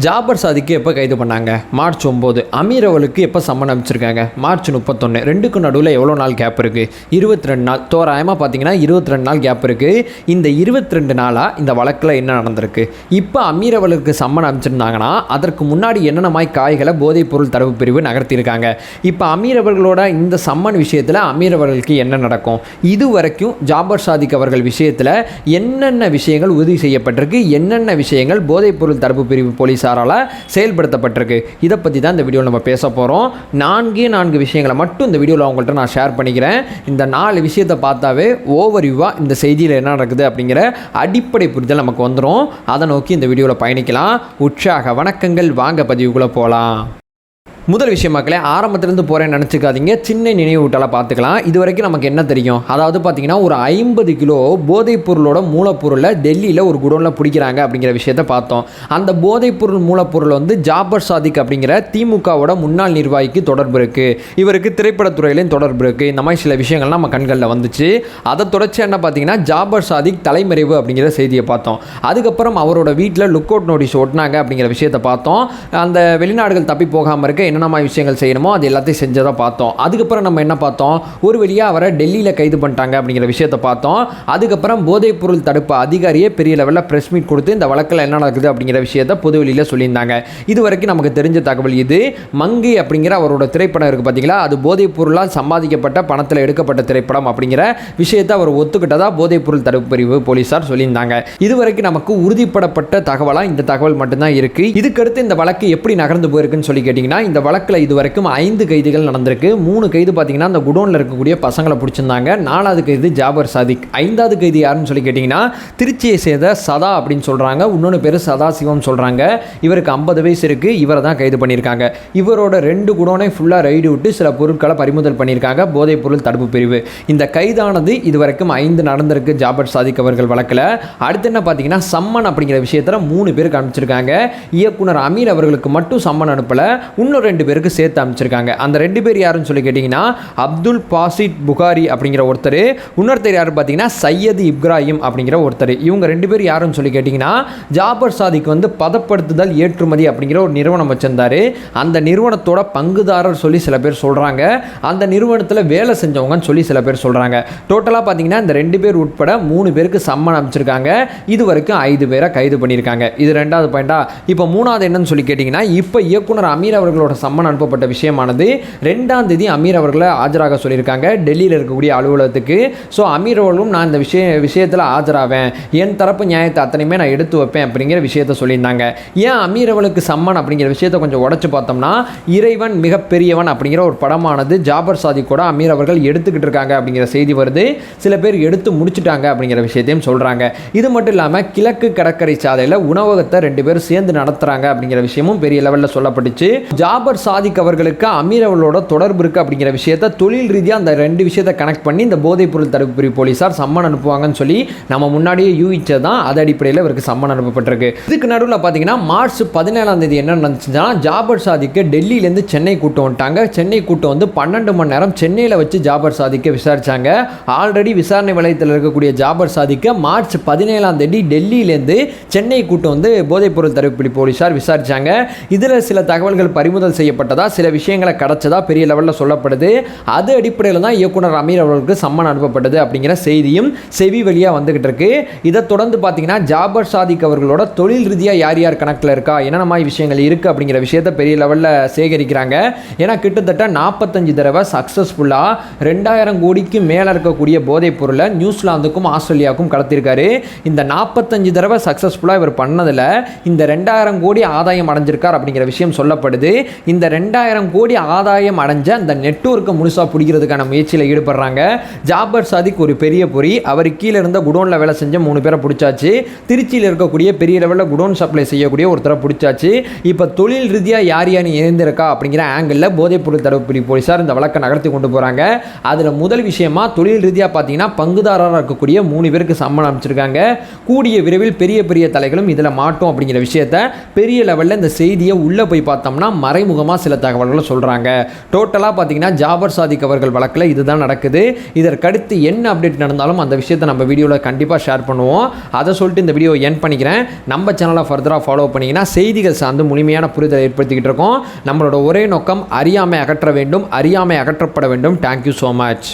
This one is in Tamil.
ஜாபர் சாதிக்கு எப்போ கைது பண்ணாங்க? மார்ச் ஒம்பது. அமீர் அவளுக்கு எப்போ சம்மன் அனுப்பிச்சிருக்காங்க? மார்ச் முப்பத்தொன்று ரெண்டுக்கும் நடுவில் எவ்வளோ நாள் கேப் இருக்குது இருபத்தி ரெண்டு நாள். தோராயமாக பார்த்தீங்கன்னா இருபத்தி ரெண்டு நாள் கேப் இருக்குது இந்த இருபத்தி ரெண்டு நாளாக இந்த வழக்கில் என்ன நடந்திருக்கு? இப்போ அமீர் அவளுக்கு சம்மன் அனுப்பிச்சிருந்தாங்கன்னா அதற்கு முன்னாடி என்னென்ன மாதிரி காய்களை போதைப் பொருள் தரவு பிரிவு நகர்த்தியிருக்காங்க? இப்போ அமீர் அவர்களோட இந்த சம்மன் விஷயத்தில் அமீர் அவர்களுக்கு என்ன நடக்கும்? இது வரைக்கும் ஜாபர் சாதிக் அவர்கள் விஷயத்தில் என்னென்ன விஷயங்கள் உறுதி செய்யப்பட்டிருக்கு? என்னென்ன விஷயங்கள் போதைப் பொருள் தடுப்பு பிரிவு போலீஸாரால் செயல்படுத்தப்பட்டிருக்கு. இதை பற்றி தான் இந்த வீடியோவில் நம்ம பேச போகிறோம் நான்கே நான்கு விஷயங்களை மட்டும் இந்த வீடியோவில் அவங்கள்ட்ட நான் ஷேர் பண்ணிக்கிறேன். இந்த நாலு விஷயத்தை பார்த்தாவே ஓவர்வியூவாக இந்த செய்தியில் என்ன நடக்குது அப்படிங்கிற அடிப்படை புரிதல் நமக்கு வந்துடும் அதை நோக்கி இந்த வீடியோவில் பயணிக்கலாம். உற்சாக வணக்கங்கள். வாங்க பதிவுக்குள்ளே போகலாம் முதல் விஷயம் மக்களே ஆரம்பத்திலேருந்து போகிறேன்னு நினச்சிக்காதீங்க. சின்ன நினைவூட்டலை பார்த்துக்கலாம். இது வரைக்கும் நமக்கு என்ன தெரியும்? அதாவது பார்த்தீங்கன்னா ஒரு ஐம்பது கிலோ போதைப் பொருளோட மூலப்பொருளை டெல்லியில் ஒரு குடோனில் பிடிக்கிறாங்க அப்படிங்கிற விஷயத்த பார்த்தோம். அந்த போதைப் பொருள் மூலப்பொருள் வந்து ஜாபர் சாதிக் அப்படிங்கிற திமுகவோட முன்னாள் நிர்வாகிக்கு தொடர்பு இருக்குது இவருக்கு திரைப்படத்துறையிலையும் தொடர்பு இருக்குது இந்த மாதிரி சில விஷயங்கள் நம்ம கண்களில் வந்துச்சு. அதை தொடர்ச்சி என்ன பார்த்தீங்கன்னா ஜாபர் சாதிக் தலைமறைவு அப்படிங்கிற செய்தியை பார்த்தோம். அதுக்கப்புறம் அவரோட வீட்டில் லுக் அவுட் நோட்டீஸ் ஒட்டினாங்க அப்படிங்கிற விஷயத்தை பார்த்தோம். அந்த வெளிநாடுகள் தப்பி போகாமல் இருக்க என்னென்ன மாதிரி விஷயங்கள் செய்யணுமோ அது எல்லாத்தையும் செஞ்சதை பார்த்தோம். அதுக்கப்புறம் நம்ம என்ன பார்த்தோம்? ஒரு வழியாக அவரை டெல்லியில் கைது பண்ணிட்டாங்க அப்படிங்கிற விஷயத்தை பார்த்தோம். அதுக்கப்புறம் போதைப் பொருள் தடுப்பு அதிகாரியே பெரிய லெவலில் ப்ரெஸ் மீட் கொடுத்து இந்த வழக்கில் என்ன நடக்குது அப்படிங்கிற விஷயத்தை பொதுவெளியில் சொல்லியிருந்தாங்க. இது வரைக்கும் நமக்கு தெரிஞ்ச தகவல் இது. மங்கை அப்படிங்கிற அவரோட திரைப்படம் இருக்குது பார்த்தீங்களா அது போதைப் பொருளால் சம்பாதிக்கப்பட்ட பணத்தில் எடுக்கப்பட்ட திரைப்படம் அப்படிங்கிற விஷயத்தை அவர் ஒத்துக்கிட்டதா போதைப் பொருள் தடுப்பு பிரிவு போலீஸார் சொல்லியிருந்தாங்க. இது வரைக்கும் நமக்கு உறுதிப்படப்பட்ட தகவலாக இந்த தகவல் மட்டும்தான் இருக்குது இதுக்கடுத்து இந்த வழக்கு எப்படி நகர்ந்து போயிருக்குன்னு சொல்லி கேட்டிங்கன்னா இந்த வழக்கில் இது வரைக்கும் ஐந்து கைதிகள் நடந்திருக்கு. மூணு கைது பார்த்தீங்கன்னா அந்த குடோனில் இருக்கக்கூடிய பசங்களை பிடிச்சிருந்தாங்க. நாலாவது கைது ஜாபர் சாதிக். ஐந்தாவது கைது யாருன்னு சொல்லி கேட்டிங்கன்னா திருச்சியை சேர்ந்த சதா அப்படின்னு சொல்கிறாங்க இன்னொன்று பேர் சதாசிவம் சொல்கிறாங்க இவருக்கு ஐம்பது வயசு இருக்குது இவரை தான் கைது பண்ணியிருக்காங்க. இவரோட ரெண்டு குடோனை ஃபுல்லாக ரைடு விட்டு சில பொருட்களை பறிமுதல் பண்ணியிருக்காங்க. போதைப் பொருள் தடுப்பு பிரிவு. இந்த கைதானது இது வரைக்கும் ஐந்து நடந்திருக்கு ஜாபர் சாதிக் அவர்கள் வழக்கில். அடுத்து என்ன பார்த்தீங்கன்னா சம்மன் அப்படிங்கிற விஷயத்தில் மூணு பேருக்கு அனுப்பிச்சிருக்காங்க இயக்குனர் அமீர் அவர்களுக்கு மட்டும் சம்மன் அனுப்பலை. இன்னொரு ரெண்டு பேருக்கு சேர்த்து அமைச்சிருக்காங்க. அந்த ரெண்டு பேர் யாருன்னு சொல்லி கேட்டிங்கன்னா அப்துல் பாசிட் புகாரி அப்படிங்கிற ஒருத்தர் இன்னொருத்தர் யார் பார்த்தீங்கன்னா சையது இப்ராஹிம் அப்படிங்கிற ஒருத்தர். இவங்க ரெண்டு பேர் யாருன்னு சொல்லி கேட்டிங்கன்னா ஜாபர் சாதிக்கு வந்து பதப்படுத்துதல் ஏற்றுமதி அப்படிங்கிற ஒரு நிறுவனம் வச்சிருந்தாரு. அந்த நிறுவனத்தோட பங்குதாரர் சொல்லி சில பேர் சொல்கிறாங்க அந்த நிறுவனத்தில் வேலை செஞ்சவங்கன்னு சொல்லி சில பேர் சொல்கிறாங்க டோட்டலாக பார்த்தீங்கன்னா இந்த ரெண்டு பேர் உட்பட மூணு பேருக்கு சம்மன் அமைச்சிருக்காங்க. இது வரைக்கும் ஐந்து பேரை கைது பண்ணியிருக்காங்க. இது ரெண்டாவது பாயிண்டா இப்போ மூணாவது என்னன்னு சொல்லி கேட்டிங்கன்னா இப்போ இயக்குனர் அமீர் அவர்களோட சம்மன் அனுப்பப்பட்ட விஷயமானது ரெண்டாம் தேதி அமீர் அவர்களை ஆஜராக சொல்லியிருக்காங்க. டெல்லியில் இருக்கக்கூடிய அலுவலகத்துக்கு. ஸோ அமீர் அவர்களும் நான் இந்த விஷய விஷயத்தில் ஆஜராவேன். என் தரப்பு நியாயத்தை அத்தனையுமே நான் எடுத்து வைப்பேன் அப்படிங்கிற விஷயத்த சொல்லியிருந்தாங்க. ஏன் அமீர் அவர்களுக்கு சம்மன் அப்படிங்கிற விஷயத்தை கொஞ்சம் உடச்சு பார்த்தோம்னா இறைவன் மிகப்பெரியவன் அப்படிங்கிற ஒரு படமானது ஜாபர் சாதி கூட அமீர் அவர்கள் எடுத்துக்கிட்டு இருக்காங்க அப்படிங்கிற செய்தி வருது. சில பேர் எடுத்து முடிச்சுட்டாங்க அப்படிங்கிற விஷயத்தையும் சொல்கிறாங்க இது மட்டும் இல்லாமல் கிழக்கு கடற்கரை சாலையில் உணவகத்தை ரெண்டு பேரும் சேர்ந்து நடத்துகிறாங்க அப்படிங்கிற விஷயமும் பெரிய லெவலில் சொல்லப்பட்டுச்சு. ஜாபர் சாதிக் அவர்களுக்கு அமீர் அவர்களோட தொடர்பு இருக்குது அப்படிங்கிற விஷயத்த தொழில் ரீதியாக அந்த ரெண்டு விஷயத்தை கனெக்ட் பண்ணி இந்த போதைப் பொருள் தடுப்பு பிரிவு போலீஸார் சம்மன் அனுப்புவாங்கன்னு சொல்லி நம்ம முன்னாடியே யூகிச்சது தான் அது அடிப்படையில் இவருக்கு சம்மன் அனுப்பப்பட்டிருக்கு. இதுக்கு நடுவில் பார்த்தீங்கன்னா மார்ச் பதினேழாம் தேதி என்ன நடந்துச்சுன்னா ஜாபர் சாதிக்கு டெல்லியிலேருந்து சென்னை கூட்டம் வந்துட்டாங்க. சென்னை கூட்டம் வந்து பன்னெண்டு மணி நேரம் சென்னையில் வச்சு ஜாபர் சாதிக்க விசாரித்தாங்க ஆல்ரெடி விசாரணை வளையத்தில் இருக்கக்கூடிய ஜாபர் சாதிக்க மார்ச் பதினேழாம் தேதி டெல்லியிலேருந்து சென்னை கூட்டம் வந்து போதைப்பொருள் தடுப்பு போலீஸார் விசாரித்தாங்க இதில் சில தகவல்கள் பறிமுதல் செய்யப்பட்டதா? சில விஷயங்களை கிடச்சதா? பெரிய லெவலில் சொல்லப்படுது. அது அடிப்படையில் தான் இயக்குனர் அமீர் அவர்களுக்கு சம்மன் அனுப்பப்பட்டது அப்படிங்கிற செய்தியும் செவி வழியாக வந்துகிட்டு இருக்கு. இதை தொடர்ந்து பார்த்தீங்கன்னா ஜாபர் சாதிக் அவர்களோட தொழில் ரீதியாக யார் யார் கணக்கில் இருக்கா? என்னென்ன மாதிரி விஷயங்கள் இருக்குது அப்படிங்கிற விஷயத்த பெரிய லெவலில் சேகரிக்கிறாங்க. ஏன்னா கிட்டத்தட்ட நாற்பத்தஞ்சு தடவை சக்ஸஸ்ஃபுல்லாக ரெண்டாயிரம் கோடிக்கு மேலே இருக்கக்கூடிய போதைப் பொருளை நியூசிலாந்துக்கும் ஆஸ்திரேலியாவுக்கும் கடத்திருக்காரு இந்த நாற்பத்தஞ்சு தடவை சக்ஸஸ்ஃபுல்லாக இவர் பண்ணதில் இந்த ரெண்டாயிரம் கோடி ஆதாயம் அடைஞ்சிருக்கார் அப்படிங்கிற விஷயம் சொல்லப்படுது. இந்த ரெண்டாயிரம் கோடி ஆதாயம் அடைஞ்ச அந்த நெட்வொர்க்கை முழுசாக பிடிக்கிறதுக்கான முயற்சியில் ஈடுபடுறாங்க. ஜாபர் சாதிக் ஒரு பெரிய பொறி. அவர் கீழே இருந்த குடோனில் வேலை செஞ்ச மூணு பேரை பிடிச்சாச்சு. திருச்சியில் இருக்கக்கூடிய பெரிய லெவலில் குடோன் சப்ளை செய்யக்கூடிய ஒருத்தரை பிடிச்சாச்சு. இப்போ தொழில் ரீதியாக யார் யார் இணைந்திருக்கா அப்படிங்கிற ஆங்கிளில் போதைப்பொருள் தடுப்பு பிரிவு போலீஸார் இந்த வழக்கை நகர்த்தி கொண்டு போகிறாங்க அதில் முதல் விஷயமா தொழில் ரீதியாக பார்த்தீங்கன்னா பங்குதாரராக இருக்கக்கூடிய மூணு பேருக்கு சம்மன் அமைச்சிருக்காங்க கூடிய விரைவில் பெரிய பெரிய தலைகளும் இதில் மாட்டோம் அப்படிங்கிற விஷயத்த பெரிய லெவலில் இந்த செய்தியை உள்ளே போய் பார்த்தோம்னா மறைமுகமாக சில தகவல்களை சொல்கிறாங்க டோட்டலாக பார்த்தீங்கன்னா ஜாபர் சாதிக் அவர்கள் வழக்கில் இதுதான் நடக்குது. இதற்கடுத்து என்ன அப்டேட் நடந்தாலும் அந்த விஷயத்தை நம்ம வீடியோவில் கண்டிப்பாக ஷேர் பண்ணுவோம். அதை சொல்லிட்டு இந்த வீடியோ என் பண்ணிக்கிறேன். நம்ம சேனலை ஃபர்தராக ஃபாலோ பண்ணிங்கன்னா செய்திகள் சார்ந்து முழுமையான புரிதல் ஏற்படுத்திக்கிட்டு இருக்கோம். நம்மளோட ஒரே நோக்கம் அறியாமை அகற்ற வேண்டும். அறியாமை அகற்றப்பட வேண்டும். Thank you so much